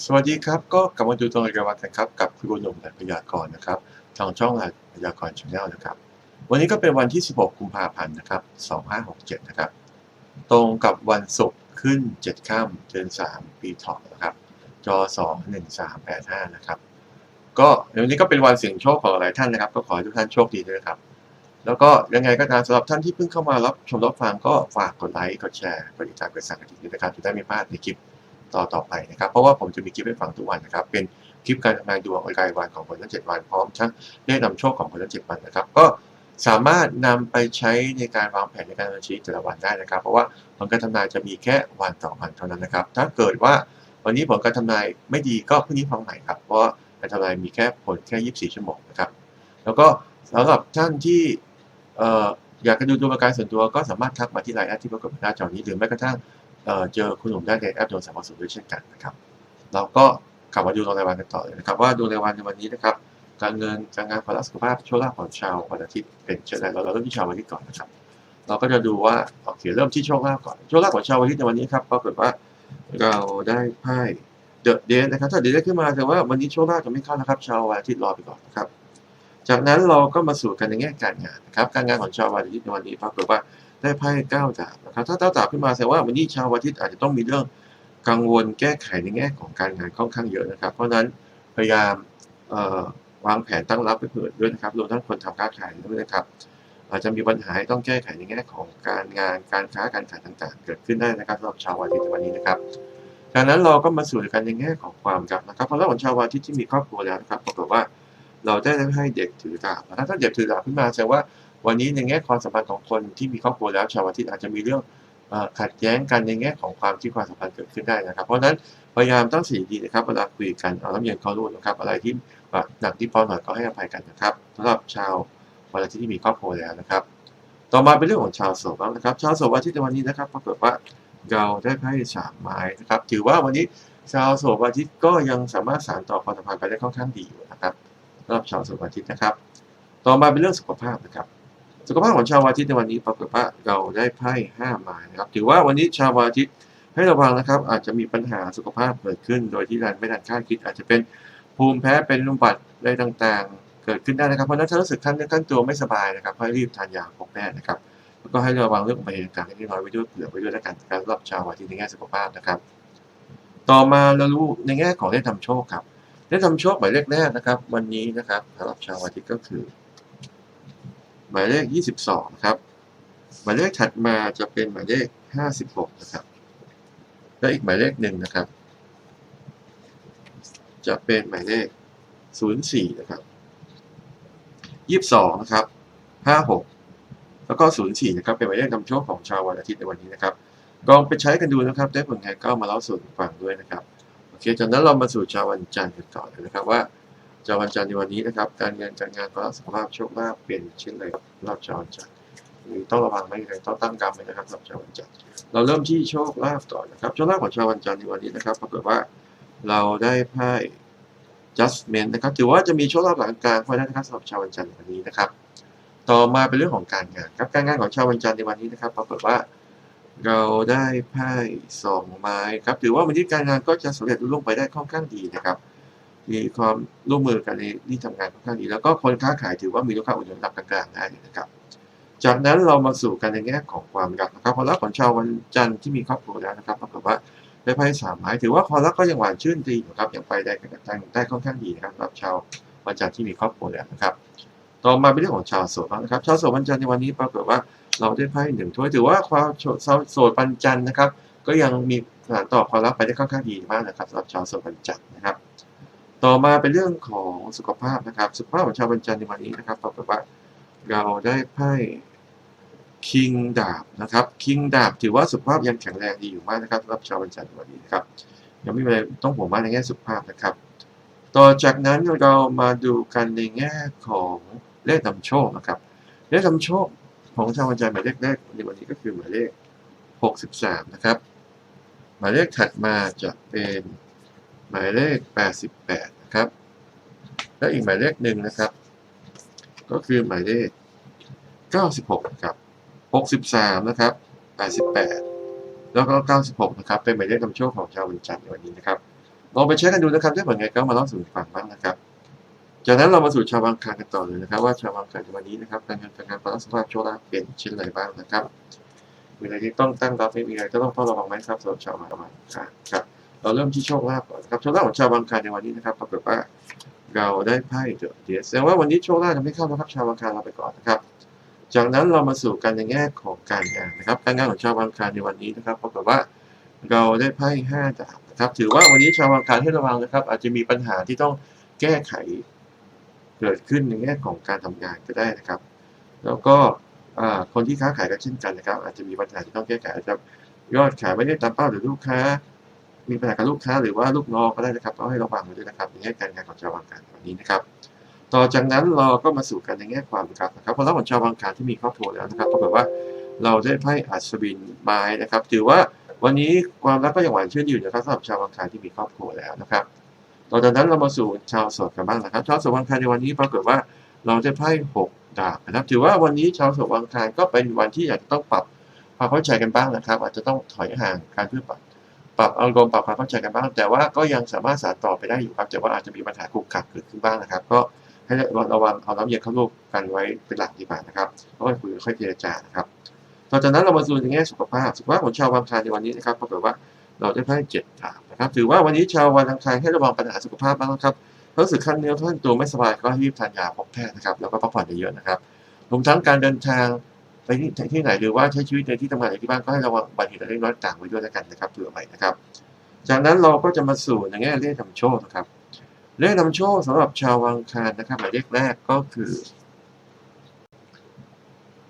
สวัสดีครับ ก็กลับมาดูตรงการวันกันครับ กับครูหนุ่มและพยากรณ์นะครับ ทางช่องพยากรณ์ชาแนลนะครับ วันนี้ก็เป็นวันที่ 16 กุมภาพันธ์นะครับ 2567 นะครับ ตรงกับวันศุกร์ขึ้น 7 ค่ำเดือน 3 ปีถาะนะครับ จอ 21385 นะครับ ก็วันนี้ก็เป็นวันเสี่ยงโชคของหลายท่านนะครับ ก็ขอให้ทุกท่านโชคดีด้วยครับ แล้วก็ยังไงก็ตามสำหรับท่านที่เพิ่งเข้ามารับชมรับฟังก็ฝากกดไลค์ กดแชร์ กดติดตามกดสั่นกระดิ่งด้วยนะครับจะได้ไม่พลาดในคลิป ต่อต่อไปนะครับ เพราะว่าผมจะมีคลิปให้ฟังทุกวันนะครับ เป็นคลิปการทำนายดวงรายวันของคนทั้งเจ็ดวันพร้อมทั้งเลขนำโชคของคนทั้งเจ็ดวันนะครับ ก็สามารถนำไปใช้ในการวางแผนในการดำเนินชีวิตแต่ละวันได้นะครับ เพราะว่าผลการทำนายจะมีแค่วันต่อวันเท่านั้นนะครับ ถ้าเกิดว่าวันนี้ผลการทำนายไม่ดีก็พรุ่งนี้ฟังใหม่ครับ เพราะว่าการทำนายมีแค่ผลแค่ 24 ชั่วโมงนะครับ แล้วก็สำหรับท่านที่อยากจะดูดวงประการส่วนตัวก็สามารถทักมาที่ไลน์อดที่ปรากฏบนหน้าจอนี้หรือแม้กระทั่ง เจอคุณหนุ่มได้ในแอปดวงสามารถสุดด้วยเช่นกันนะครับ เราก็กลับมาดูดวงรายวันกันต่อเลยนะครับ ว่าดวงรายวันในวันนี้นะครับ การเงินการงานความรักสุขภาพโชคลาภของชาววันอาทิตย์เป็นเช่นไรเราเราเริ่มที่ชาววันอาทิตย์ก่อนนะครับ เราก็จะดูว่าโอเคเริ่มที่โชคลาภก่อนโชคลาภของชาววันอาทิตย์ในวันนี้ครับปรากฏว่าเราได้ไพ่เดอะเดนนะครับถ้าเดนได้ขึ้นมาแต่ว่าวันนี้โชคลาภจะไม่เข้านะครับ ชาววันอาทิตย์รอไปก่อนนะครับ จากนั้นเราก็มาสู่กันในแง่การงานนะครับ การงานของชาววันอาทิตย์ในวันนี้ปรากฏว่า ได้ไพ่เก้าดาบนะครับถ้าเก้าดาบขึ้นมาแสดงว่าวันนี้ชาววันอาทิตย์อาจจะต้องมีเรื่องกังวลแก้ไขในแง่ของการงานค่อนข้างเยอะนะครับ เพราะฉะนั้นพยายามวางแผนตั้งรับไปเผื่อด้วยนะครับรวมทั้งคนทำค้าขายด้วยนะครับ อาจจะมีปัญหาต้องแก้ไขในแง่ของการงานการค้าการขายต่างๆ เกิดขึ้นได้นะครับสำหรับชาววันอาทิตย์วันนี้นะครับจากนั้นเราก็มาสู่กันในแง่ของความรักนะครับเพราะเราของชาววันอาทิตย์ที่มีครอบครัวแล้วนะครับปรากฏว่าเราได้ให้เด็กถือดาบนะครับถ้าเด็กถือดาบขึ้นมาแสดงว่า วันนี้ในแง่ความสัมพันธ์ของคนที่มีครอบครัวแล้วชาวอาทิตย์อาจจะมีเรื่องอขัดแย้งกันในแง่ของความที่ความสัมพันธ์เกิดขึ้นได้นะครับ เพราะนั้นพยายามต้องสีดีนะครับเวลาคุยกันเอาน้ำเย็นเข้ารูดนะครับ อะไรที่หนักที่พอหน่อยก็ให้อภัยกันนะครับสำหรับชาววันอาทิตย์ที่มีครอบครัวแล้วนะครับ ต่อมาเป็นเรื่องของชาวโสดบ้างนะครับ ชาวโสดวันอาทิตย์ในวันนี้นะครับปรากฏว่าเราได้ไพ่สามไม้นะครับ ถือว่าวันนี้ชาวโสดวันอาทิตย์ก็ยังสามารถสานต่อความสัมพันธ์ไปได้ค่อนข้างดีอยู่นะครับสำหรับชาวโสดวันอาทิตย์นะครับ ต่อมาเป็นเรื่องสุขภาพนะครับ สุขภาพของชาววันอาทิตย์ในวันนี้ปรากฏว่าเราได้ไพ่ห้าไม้นะครับ ถือว่าวันนี้ชาววันอาทิตย์ให้ระวังนะครับ อาจจะมีปัญหาสุขภาพเกิดขึ้น โดยที่เราไม่ทันคาดคิด อาจจะเป็นภูมิแพ้เป็นลมบัดอะไรต่างๆ เกิดขึ้นได้นะครับ เพราะนั้นถ้ารู้สึกท่านท่านตัวไม่สบายนะครับให้รีบทานยาพบแพทย์นะครับแล้วก็ให้ระวังเรื่องอุบัติเหตุต่างๆที่น้อยไว้ด้วยเผื่อไว้ด้วยแล้วกันการรับชาววันอาทิตย์ในแง่สุขภาพนะครับ ต่อมาเรารู้ในแง่ของเลขทำโชคครับเลขทำโชคหมายเลขแรกนะครับ วันนี้นะครับสำหรับชาววันอาทิตย์ก็คือ หมายเลข 22นะครับ หมายเลขถัดมาจะเป็นหมายเลข 56 นะครับ และอีกหมายเลขหนึ่งนะครับ จะเป็นหมายเลข 04 นะครับ 22 นะครับ 56 แล้วก็ 04 นะครับ เป็นหมายเลขนำโชคของชาววันอาทิตย์ในวันนี้นะครับลองไปใช้กันดูนะครับ ได้ผลไงก็มาเล่าสู่กันฟังด้วยนะครับ โอเค จากนั้นเรามาสู่ชาววันจันทร์กันต่อเลยนะครับว่า ชาววันจันทร์ในวันนี้นะครับ การงินการงานความสุขภาพโชคลาภเปลี่ยนเช่นไรครับรอบชาววันจันทร์หรือต้องระวังไหมอะไรต้องตั้งกรรมไหมนะครับสำหรับชาววันจันทร์เราเริ่มที่โชคลาภก่อนนะครับโชคลาภของชาววันจันทร์ในวันนี้นะครับปรากฏว่าเราได้ไพ่ judgment นะครับถือว่าจะมีโชคลาภหลังกลางเพราะนั้นนะครับสำหรับชาววันจันทร์ในวันนี้นะครับ ต่อมาเป็นเรื่องของการงานครับการงานของชาววันจันทร์ในวันนี้นะครับปรากฏว่าเราได้ไพ่สองไม้ครับถือว่าวันนี้การงานก็จะสำเร็จรุ่งไปได้ค่อนข้างดีนะครับ มีความร่วมมือกันในที่ทำงานค่อนข้างดีแล้วก็คนค้าขายถือว่ามีลูกค้าอุดหนุนระดับกลางๆได้นะครับ จากนั้นเรามาสู่กันในแง่ของความรักนะครับความรักของชาววันจันทร์ที่มีครอบครัวแล้วนะครับปรากฏว่าได้ไพ่สามไม้ถือว่าความรักก็ยังหวานชื่นดีอยู่ครับยังไปได้ได้ได้ค่อนข้างดีนะครับสำหรับชาววันจันทร์ที่มีครอบครัวแล้วนะครับ ต่อมาเป็นเรื่องของชาวโสดนะครับ ชาวโสดวันจันทร์ในวันนี้ปรากฏว่าเราได้ไพ่หนึ่งถ้วยถือว่าความโสดวันจันทร์นะครับ ก็ยังมีสานต่อความรักไปได้ค่อนข้างดีมากนะครับสำหรับชาวโสดวันจันทร์นะครับ ต่อมาเป็นเรื่องของสุขภาพนะครับ สุขภาพของชาววันจันในวันนี้นะครับปรากฏว่าเราได้ไพ่คิงดาบนะครับคิงดาบถือว่าสุขภาพยังแข็งแรงดีอยู่มากนะครับสำหรับชาววันจันในวันนี้นะครับยังไม่มีอะไรต้องห่วงมากในแง่สุขภาพนะครับ ต่อจากนั้นเรามาดูกันในแง่ของเลขนำโชคนะครับเลขนำโชคของชาววันจันหมายเลขแรกในวันนี้ก็คือหมายเลข 63 นะครับ หมายเลขถัดมาจะเป็น หมายเลข 88 นะครับ และอีกหมายเลขหนึ่งนะครับ ก็คือหมายเลข 96 ครับ 63 นะครับ 88 แล้วก็ 96 นะครับ เป็นหมายเลขนำโชคของชาววันจันทร์ในวันนี้นะครับ ลองไปเช็คกันดูนะครับถ้าผลไงก็มาเล่าสู่ฟังบ้างนะครับ จากนั้นเรามาสู่ชาวบางคารกันต่อเลยนะครับ ว่าชาวบางคารในวันนี้นะครับการเงินการงานความรักสภาพโชคลาภเปลี่ยนชิ้นอะไรบ้างนะครับมีอะไรที่ต้องตั้งรับไม่มีอะไรก็ต้องเฝ้าระวังไหมครับสำหรับชาวบางคารครับ เราเริ่มที่โชคลาภก่อนครับโชคลาภของชาวบางคารในวันนี้นะครับปรากฏว่าเราได้ไพ่เดอะเดียแสดงว่าวันนี้โชคลาภจะไม่เข้านะครับชาวบางคารเราไปก่อนนะครับ จากนั้นเรามาสู่กันในแง่ของการงานนะครับ การงานของชาวบางคารในวันนี้นะครับปรากฏว่าเราได้ไพ่ห้าดาบนะครับ ถือว่าวันนี้ชาวบางคารให้ระวังนะครับ อาจจะมีปัญหาที่ต้องแก้ไขเกิดขึ้นในแง่ของการทำงานก็ได้นะครับ แล้วก็คนที่ค้าขายก็เช่นกันนะครับ อาจจะมีปัญหาที่ต้องแก้ไขอาจจะยอดขายไม่ได้ตามเป้าหรือลูกค้า มีปัญหากับลูกค้าหรือว่าลูกน้องก็ได้นะครับต้องให้ระวังด้วยนะครับในแง่การงานของชาวบางคารวันนี้นะครับ ต่อจากนั้นเราก็มาสู่กันในแง่ความรักนะครับเพราะเราของชาวบางคารที่มีครอบครัวแล้วนะครับปรากฏว่าเราได้ไพ่อัศวินไม้นะครับถือว่าวันนี้ความรักก็ยังหวานชื่นอยู่นะครับสำหรับชาวบางคารที่มีครอบครัวแล้วนะครับต่อจากนั้นเรามาสู่ชาวโสดกันบ้างนะครับชาวโสดบางคารในวันนี้ปรากฏว่าเราได้ไพ่หกดาบนะครับ ถือว่าวันนี้ชาวโสดบางคารก็เป็นวันที่อาจจะต้องปรับความเข้าใจกันบ้างนะครับ อาจจะต้องถอยห่างการเพื่อปรับ รับอารมณ์ปรับความเข้าใจกันบ้าง แต่ว่าก็ยังสามารถสานต่อไปได้อยู่ครับ แต่ว่าอาจจะมีปัญหาขุกขักเกิดขึ้นบ้างนะครับ ก็ให้ระวังเอาน้ำเย็นเข้ารูปกันไว้เป็นหลักดีกว่านะครับค่อยคุยค่อยเจรจานะครับต่อจากนั้นเรามาสู่ในแง่สุขภาพ สุขภาพของชาวบางคารในวันนี้นะครับปรากฏว่าเราได้ไพ่เจ็ดดาบนะครับ ถือว่าวันนี้ชาววันอังคารให้ระวังปัญหาสุขภาพบ้างนะครับรู้สึกขั้นเนื้อขั้นตัวไม่สบายก็รีบทานยาพบแพทย์นะครับ แล้วก็พักผ่อนเยอะๆนะครับรวมทั้งการเดินทาง ไปที่ที่ไหนหรือว่าใช้ชีวิตในที่ทำงานหรือที่บ้านก็ให้ระวังอุบัติเหตุเล็กน้อยต่างไว้ด้วยแล้วกันนะครับเผื่อไว้นะครับ จากนั้นเราก็จะมาสู่ในแง่เลขนำโชคนะครับ เลขนำโชคสำหรับชาววังคารนะครับหมายเลขแรกก็คือ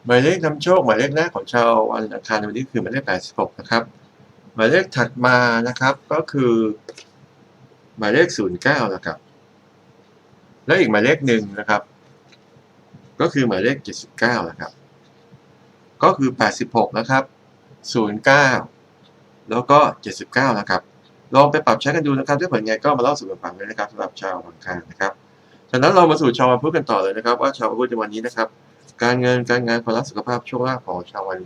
หมายเลขนำโชคหมายเลขแรกของชาววันอังคารในวันนี้คือหมายเลข86นะครับหมายเลขถัดมานะครับก็คือ หมายเลข 09นะครับ แล้วอีกหมายเลขหนึ่งนะครับ ก็คือหมายเลข 79นะครับ ก็คือ 86 นะครับ 09 แล้วก็ 79 นะครับ ลองไปปรับใช้กันดูนะครับถ้าผลไงก็มาเล่าสู่กันฟังเลยนะครับสำหรับชาวบางคารนะครับจากนั้นเรามาสู่ชาววันพุธกันต่อเลยนะครับ ว่าชาววันพุธในวันนี้นะครับ การเงินการงานความรักสุขภาพโชคลาภของชาววัน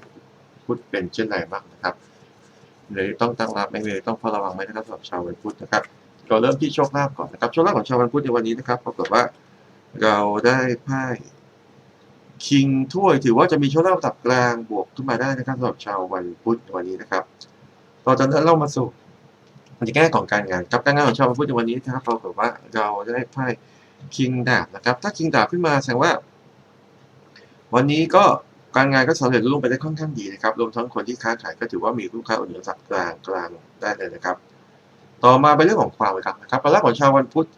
พุธเป็นเช่นไรบ้างนะครับเลยต้องตั้งรับไหม่เลยต้องเฝ้าระวังไหมนะครับสำหรับชาววันพุธนะครับเราเริ่มที่โชคลาภก่อนนะครับโชคลาภของชาววันพุธในวันนี้นะครับปรากฏว่าเราได้ไพ่ คิงถ้วยถือว่าจะมีโชคลาภระดับกลางบวกขึ้นมาได้นะครับสำหรับชาววันพุธวันนี้นะครับ ต่อจากนั้นเรามาสู่ในจะแง่ของการงานครับการงานของชาววันพุธในวันนี้นะครับปราบอกว่าเราจะได้ไพ่คิงดาบนะครับ ถ้าคิงดาบขึ้นมาแสดงว่า วันนี้ก็การงานก็สำเร็จรุ่งไปได้ค่อนข้างดีนะครับรวมทั้งคนที่ค้าขายก็ถือว่ามีลูกค้าอุดหนุนสักกลางกลางได้เลยนะครับ ต่อมาเป็นเรื่องของความรักนะครับความรักของชาววันพุธ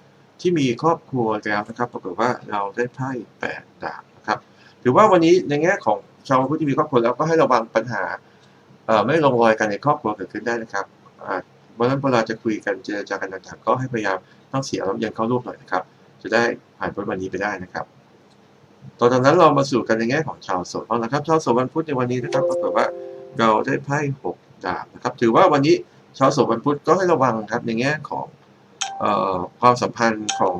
ที่มีครอบครัวแล้วนะครับปรากฏว่าเราได้ไพ่แปดดาบ ถือว่าวันนี้ในแง่ของชาวพุธที่มีครอบครัวแล้วก็ให้ระวังปัญหาไม่ลงรอยกันในครอบครัวเกิดขึ้นได้นะครับเพราะฉะนั้นเวลาจะคุยกันเจรจากันต่างๆ ก็ให้พยายามต้องเสียน้ำเย็นเข้ารูปหน่อยนะครับ จะได้ผ่านพ้นวันนี้ไปได้นะครับต่อจากนั้นเรามาสู่กันในแง่ของชาวโสดบ้างนะครับ ชาวโสดวันพุธในวันนี้นะครับปรากฏว่าเราได้ไพ่หกดาบนะครับ ถือว่าวันนี้ชาวโสดวันพุธก็ให้ระวังครับในแง่ของความสัมพันธ์ของ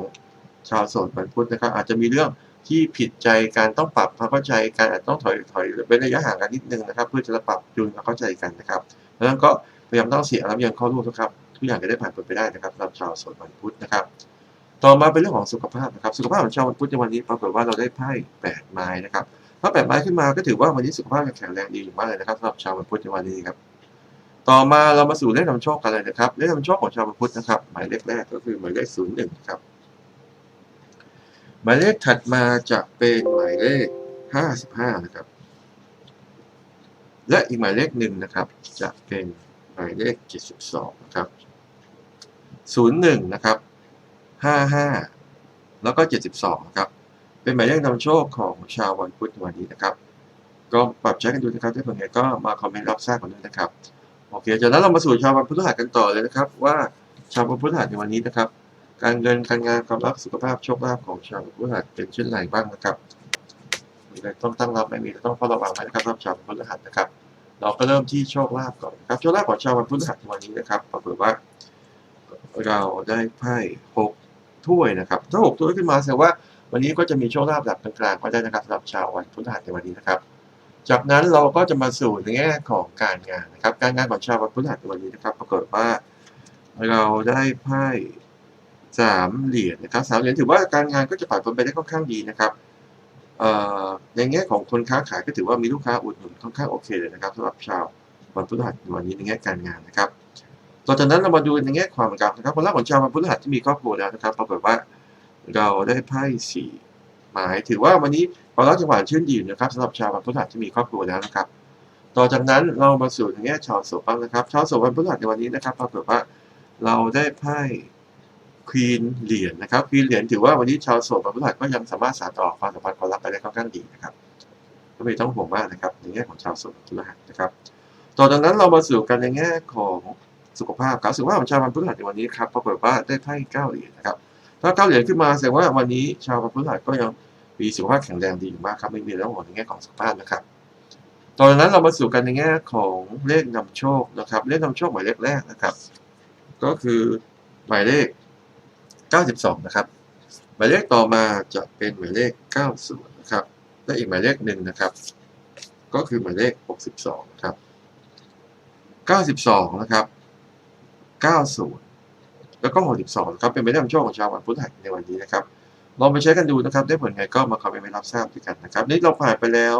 ชาวโสดวันพุธนะครับ อาจจะมีเรื่อง ที่ผิดใจการต้องปรับความเข้าใจการอาจต้องถอยถอยเป็นระยะห่างกันนิดนึงนะครับ เพื่อจะปรับจูนความเข้าใจกันนะครับดังนั้นก็พยายามต้องเสียน้ำเย็นเข้ารูปนะครับทุกอย่างจะได้ผ่านพ้นไปได้นะครับสำหรับชาวสดวันพุธนะครับ ต่อมาเป็นเรื่องของสุขภาพนะครับ สุขภาพของชาววันพุธในวันนี้ปรากฏว่าเราได้ไพ่แปดไม้นะครับถ้าแปดไม้ขึ้นมาก็ถือว่าวันนี้สุขภาพแข็งแรงดีอยู่มากเลยนะครับสำหรับชาววันพุธในวันนี้ครับต่อมาเรามาสู่เลขนำโชคกันเลยนะครับเลขนำโชคของชาววันพุทธนะครับหมายเลขแรกก็คือหมายเลขศูนย์หนึ่งครับ หมายเลขถัดมาจะเป็นหมายเลขห้าสิบห้านะครับ และอีกหมายเลขหนึ่งนะครับ จะเป็นหมายเลขเจ็ดสิบสองนะครับศูนย์หนึ่งนะครับห้าห้าแล้วก็เจ็ดสิบสองครับ เป็นหมายเลขนำโชคของชาววันพุธวันนี้นะครับ ก็ปรับใช้กันดูนะครับถ้าเผื่อไงก็มาคอมเมนต์รับทราบกันด้วยนะครับ โอเคจากนั้นเรามาสู่ชาววันพฤหัสกันต่อเลยนะครับ ว่าชาววันพฤหัสในวันนี้นะครับ การเงินการงานความรักสุขภาพโชคลาภของชาววันพฤหัสเป็นเช่นไรบ้างนะครับมีอะไรต้องตั้งรับไม่มีต้องเฝ้าระวังไหมนะครับสำรับชาวพฤหัสนะครับ เราก็เริ่มที่โชคลาภก่อนครับโชคลาภของชาววันพฤหัสวันนี้นะครับปรากฏว่า เราได้ไพ่หกถ้วยนะครับถ้าหกถ้วยขึ้นมาแสดงว่าวันนี้ก็จะมีโชคลาภระดับกลางๆก็ได้นะครับสำหรับชาววันพฤหัสในวันนี้นะครับ จากนั้นเราก็จะมาสู่ในแง่ของการงานนะครับ การงานของชาววันพฤหัสในวันนี้นะครับ ปรากฏว่า เราได้ไพ่ สามเหรียญนะครับสามเหรียญถือว่าการงานก็จะผ่านพ้นไปได้ค่อนข้างดีนะครับในแง่ของคนค้าขายก็ถือว่ามีลูกค้าอุดหนุนค่อนข้างโอเคเลยนะครับสำหรับชาววันพฤหัสวันนี้ในแง่การงานนะครับต่อจากนั้นเรามาดูในแง่ความรักนะครับคนรักของชาววันพฤหัสที่มีครอบครัวแล้วนะครับปรากฏว่าเราได้ไพ่สี่หมายถือว่าวันนี้ความรักจะหวานชื่นดีอยู่นะครับสำหรับชาววันพฤหัสที่มีครอบครัวแล้วนะครับ ต่อจากนั้นเรามาสู่ในแง่ชาวโสดบ้างนะครับ ชาวโสดวันพฤหัสในวันนี้นะครับปรากฏว่าเราได้ไพ่ ควีนเหรียญนะครับควีนเหรียญถือว่าวันนี้ชาวโสดวันพฤหัสก็ยังสามารถสานต่อความสัมพันธ์ความรักไปได้ค่อนข้างดีนะครับก็ไม่ต้องห่วงมากนะครับในแง่ของชาวโสดวันพฤหัสนะครับต่อจากนั้นเรามาสู่กันในแง่ของสุขภาพครับสุขภาพของชาววัพฤหัสในวันนี้ครับปรากฏว่าได้ไพ่เก้าเหรียญนะครับถ้าเก้าเหรียญขึ้นมาแสดงว่าวันนี้ชาววัพฤหัสก็ยังมีสุขภาพแข็งแรงดีอยู่มากครับไม่มีเรื่องห่วงในแง่ของสุขภาพนะครับตอนนั้นเรามาสู่กันในแง่ของเลขนำโชคนะครับ เลขนำโชคหมายเลขแรกนะครับ ก็คือหมายเลข 92 นะครับ หมายเลขต่อมาจะเป็นหมายเลข 90 นะครับ และอีกหมายเลขหนึ่งนะครับ ก็คือหมายเลข 62 นะครับ 92 นะครับ 90 แล้วก็ 62 นะครับ เป็นหมายเลขนำโชคของชาววันพุธในวันนี้นะครับ ลองไปใช้กันดูนะครับ ได้ผลไงก็มาคอมเมนต์ให้รับทราบด้วยกันนะครับ นี่เราผ่านไปแล้ว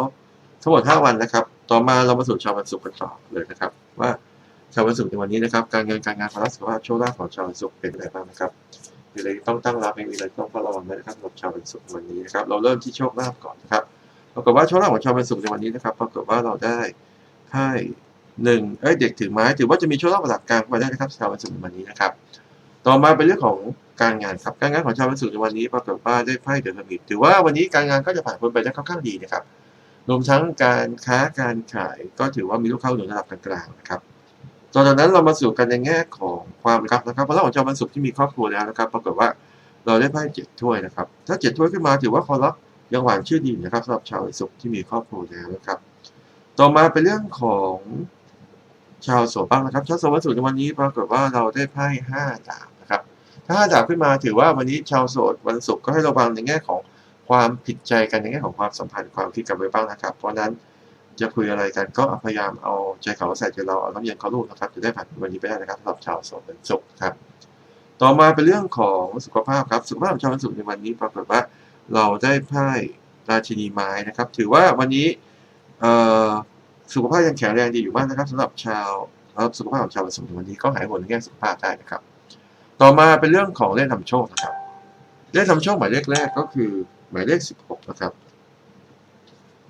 ทั้งหมด 5 วันนะครับ ต่อมาเรามาสู่ชาววันศุกร์กันต่อเลยนะครับ ว่าชาววันศุกร์ในวันนี้นะครับ การเงินการงานความรักสุขภาพโชคลาภของชาววันศุกร์เป็นอะไรบ้างนะครับ มีอะไรต้องตั้งรับมีอะไรต้องเฝ้าระวังนะครับสำหรับชาววันศุกร์วันนี้นะครับเราเริ่มที่โชคลาภก่อนนะครับปรากฏว่าโชคลาภของชาววันศุกร์ในวันนี้นะครับปรากฏว่าเราได้ไพ่หนึ่งเอ้ยเด็กถือไม้ถือว่าจะมีโชคลาภระดับกลางมาได้นะครับชาววันศุกร์ในวันนี้นะครับ ต่อมาเป็นเรื่องของการงานครับการงานของชาววันศุกร์ในวันนี้ปรากฏว่าได้ไพ่เดอะเฮอร์มิตถือว่าวันนี้การงานก็จะผ่านพ้นไปได้ค่อนข้างดีนะครับรวมทั้งการค้าการขายก็ถือว่ามีลูกค้าอุดหนุนระดับกลางๆนะครับต่อจากนั้นเรามาสู่กันในแง่ของ ความนะครักนะครับเพราะเราของชาววันศุกร์ที่มีครอบครัวแล้วนะครับ ปรากฏว่าเราได้ไพ่เจ็ดถ้วยนะครับ ถ้าเจ็ดถ้วยขึ้นมาถือว่าความรักยังหวานชื่นดีนะครับสำหรับชาววันศุกร์ที่มีครอบครัวแล้วนะครับ ต่อมาเป็นเรื่องของชาวโสดบ้างนะครับ ชาวโสดวันศุกร์ในวันนี้ปรากฏว่าเราได้ไพ่ห้าดาบนะครับ ถ้าห้าดาบขึ้นมาถือว่าวันนี้ชาวโสดวันศุกร์ก็ให้ระวังในแง่ของความผิดใจกันในแง่ของความสัมพันธ์ความคิดกันไว้บ้างนะครับ เพราะนั้น จะคุยอะไรกันก็พยายามเอาใจเขาใส่ใจเราเอาน้ำเย็นเขาลูกนะครับจะได้ผ่านวันนี้ไปได้นะครับสำหรับชาวสวันศุกร์ครับ ต่อมาเป็นเรื่องของสุขภาพครับสุขภาพของชาววันศุกร์ในวันนี้ปรากฏว่าเราได้ไพ่ราชินีไม้นะครับ ถือว่าวันนี้สุขภาพยังแข็งแรงดีอยู่มากนะครับสำหรับชาวสำหรับสุขภาพของชาววันศุกร์ในวันนี้ก็หายห่วงในแง่สุขภาพได้นะครับ ต่อมาเป็นเรื่องของเลขนำโชคนะครับเลขนำโชคหมายเลขแรกก็คือหมายเลข 16 นะครับ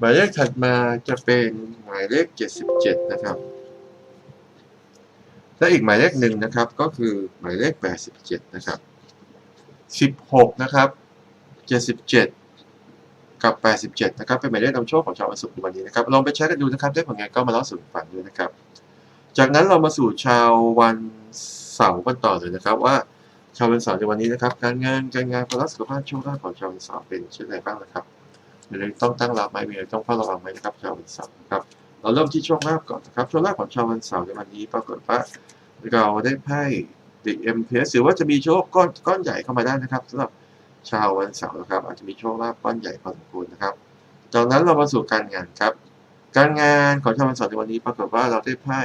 หมายเลขถัดมาจะเป็นหมายเลข 77 นะครับ และอีกหมายเลขหนึ่งนะครับ ก็คือหมายเลข 87 นะครับ 16 นะครับ 77กับ 87 นะครับ เป็นหมายเลขนำโชคของชาววันศุกร์ในวันนี้นะครับ ลองไปใช้กันดูนะครับ ได้ผลไงก็มาเล่าสู่กันฟังด้วยนะครับ จากนั้นเรามาสู่ชาววันเสาร์กันต่อเลยนะครับ ว่าชาววันเสาร์ในวันนี้นะครับ การงาน การงานความรักสุขภาพโชคลาภของชาววันเสาร์เป็นเช่นไรบ้างนะครับ มีอะไรต้องตั้งรับไหมมีอะไรต้องเฝ้าระวังไหมนะครับชาววันเสาร์ครับเราเริ่มที่โชคลาภก่อนนะครับโชคลาภของชาววันเสาร์ในวันนี้ปรากฏว่าเราได้ไพ่ดิเอ็มเพสหรือว่าจะมีโชคก้อนก้อนใหญ่เข้ามาได้นะครับสำหรับชาววันเสาร์นะครับอาจจะมีโชคลาภก้อนใหญ่พอสมควรนะครับจากนั้นเรามาสู่การงานครับ การงานของชาววันเสาร์ในวันนี้ปรากฏว่าเราได้ไพ่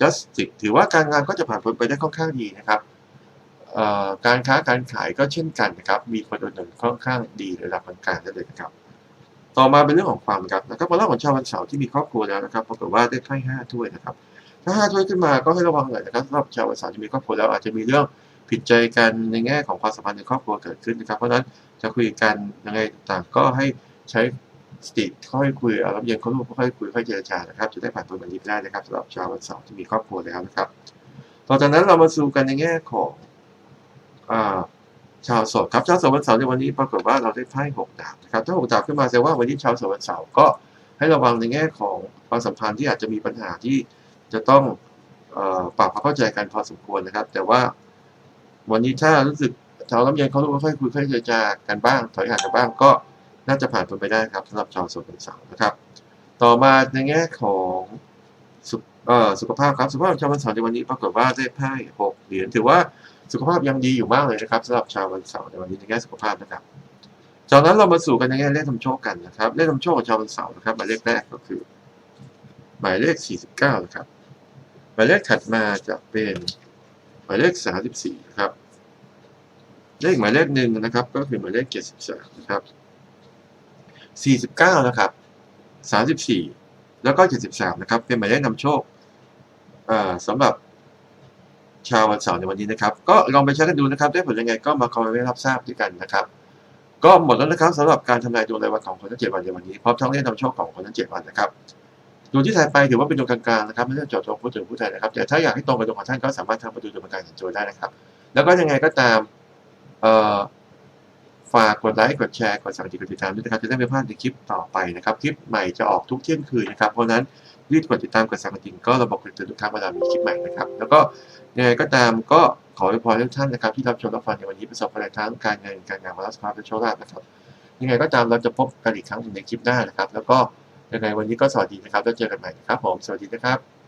justice ถือว่าการงานก็จะผ่านพ้นไปได้ค่อนข้างดีนะครับการค้าการขายก็เช่นกันนะครับ มีคนอุดหนุนค่อนข้างดีระดับกลางๆได้เลยนะครับ ต่อมาเป็นเรื่องของความรักนะครับพอเรื่องของชาววันเสาร์ที่มีครอบครัวแล้วนะครับปรากฏว่าได้ไพ่ห้าถ้วยนะครับ ถ้าห้าถ้วยขึ้นมาก็ให้ระวังหน่อยนะครับสำหรับชาววันเสาร์ที่มีครอบครัวแล้วอาจจะมีเรื่องผิดใจกันในแง่ของความสัมพันธ์ในครอบครัวเกิดขึ้นนะครับ เพราะนั้นจะคุยกันยังไงต่างก็ให้ใช้สติค่อยคุยอารมณ์เย็นเขาลูกค่อยคุยค่อยเจรจานะครับ จะได้ผ่านพ้นวันนี้ไปได้นะครับสำหรับชาววันเสาร์ที่มีครอบครัวแล้วนะครับ ต่อจากนั้นเรามาสู่กันในแง่ของอ่า ชาวโสดครับชาวโสดวันเสาร์ในวันนี้ปรากฏว่าเราได้ไพ่หกดาบนะครับถ้าหกดาบขึ้นมาแสดงว่าวันนี้ชาวโสดวันเสาร์ก็ให้ระวังในแง่ของความสัมพันธ์ที่อาจจะมีปัญหาที่จะต้องออปรับความเข้าใจกันพอสมควรนะครับ แต่ว่าวันนี้ถ้ารู้สึกชาวลำเย็นเขารู้ค่อยคุยค่อยเจรจากันบ้าง ถอยห่างกันบ้างก็น่าจะผ่านไปได้ครับสำหรับชาวโสดวันเสาร์นะครับ ต่อมาในแง่ของ เอ่อสุขภาพครับสุขภาพชาววันเสาร์ในวันนี้ปรากฏว่าได้ไพ่หกเหรียญถือว่าสุขภาพยังดีอยู่มากเลยนะครับสำหรับชาววันเสาร์ในวันนี้ในแง่สุขภาพนะครับจากนั้นเรามาสู่กันในแง่เลขทำโชคกันนะครับเลขทำโชคของชาววันเสาร์นะครับหมายเลขแรกก็คือ หมายเลข 49นะครับหมายเลขถัดมาจะเป็นหมายเลขสามสิบสี่นะครับเลขหมายเลขหนึ่งนะครับ ก็คือหมายเลขเจ็ดสิบสามนะครับสี่สิบเก้านะครับสามสิบสี่แล้วก็เจ็ดสิบสามนะครับเป็นหมายเลขนำโชค สำหรับชาววันเสาร์ในวันนี้นะครับ ก็ลองไปใช้กันดูนะครับ ได้ผลยังไงก็มาคอมเมนต์รับทราบด้วยกันนะครับ ก็หมดแล้วนะครับสำหรับการทำนายดวงรายวันของคนทั้งเจ็ดวันในวันนี้พร้อมทั้งเลขนำโชคของคนทั้งเจ็ดวันนะครับดวงที่ถ่ายไปถือว่าเป็นดวงกลางๆนะครับไม่ได้เจาะจงผู้ถึงผู้ใดนะครับแต่ถ้าอยากให้ตรงกับดวงของท่านก็สามารถทำมาดูดวงกลางของโจได้นะครับ แล้วก็ยังไงก็ตามฝากกดไลค์กดแชร์กดสั่งกดติดตามด้วยนะครับจะได้ไม่พลาดในคลิปต่อไปนะครับคลิปใหม่จะออกทุกเที่ยงคืนนะครับเพราะนั้น รีบกดติดตามกดสั่งกระดิ่งก็ระบบเตือนทุกครั้งเวลามีคลิปใหม่นะครับ แล้วก็ยังไงก็ตามก็ขออวยพรทุกท่านนะครับ ที่รับชมรับฟังในวันนี้ประสบความสำเร็จทั้งการเงินการงานวาระสุขภาพและโชคลาภนะครับยังไงก็ตามเราจะพบกันอีกครั้งหนึ่งในคลิปหน้านะครับ แล้วก็ยังไงวันนี้ก็สวัสดีนะครับแล้วเจอกันใหม่นะครับผมสวัสดีนะครับ